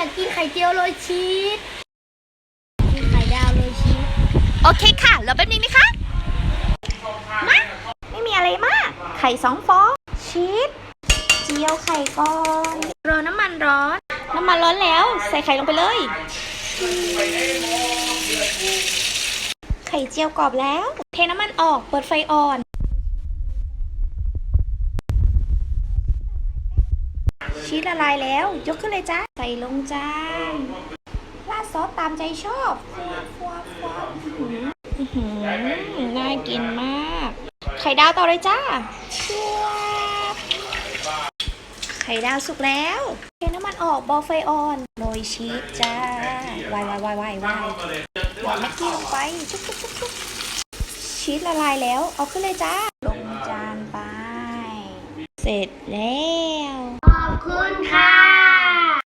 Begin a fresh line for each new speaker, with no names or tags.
อยากกินไข่เจียวโรยชีสกินไข่ดาวโรยชีส
โอเคค่ะแล้วแป๊บนึงนะคะมาไม่มีอะไรมาก ไข่สองฟองชีสเจียวไข่ก่อนรอน้ำมันร้อน น้ำมันร้อนแล้ว ใส่ไข่ลงไปเลย ไข่เจียวกรอบแล้ว เทน้ำมันออก เปิดไฟอ่อน ชีสละลายแล้ว ยกขึ้นเลยจ้าใส่ลงจานราดซอสตามใจชอบฟ้าฟ้าอื้อหือน่ากินมาก ไข่ดาวต่อเลยจ้าชัวไข่ดาวสุกแล้วเทน้ำมันออกบอไฟอ่อนโรยชีสจ้าวายวายวายวายวายหยอดแม็กกี้ลงไปชุบชุบชุบชุบชีสละลายแล้ว เอาขึ้นเลยจ้า ลงจานไป เสร็จแล้ว
คุณค่ะ